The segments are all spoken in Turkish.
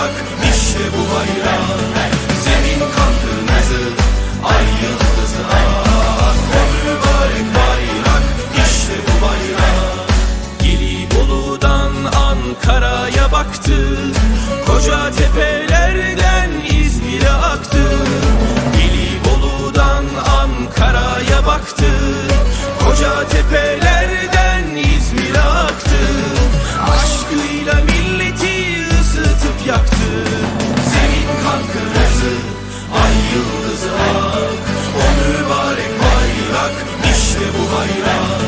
bayrak işte bu bayrak Zemin kan kırmızı ay yıldızı. Ak O mübarek bayrak işte bu bayrak. Gelibolu'dan Ankara'ya baktı bayrak, işte bu bayrak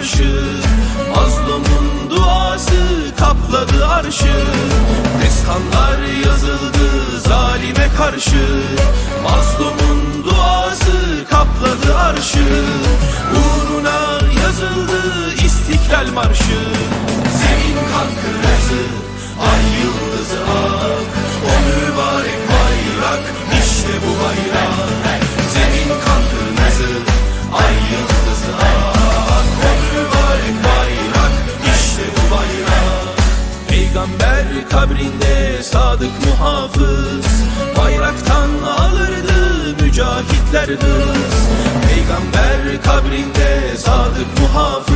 karşı. Mazlumun duası kapladı arşı. Destanlar yazıldı zalime karşı. Mazlumun duası kapladı arşı. Uğruna yazıldı istiklal marşı. Zemin kan kırmızı, ay yıldızı Peygamber kabrinde sadık muhafız. Bayraktan alırdı mücahitler hız. Peygamber kabrinde sadık muhafız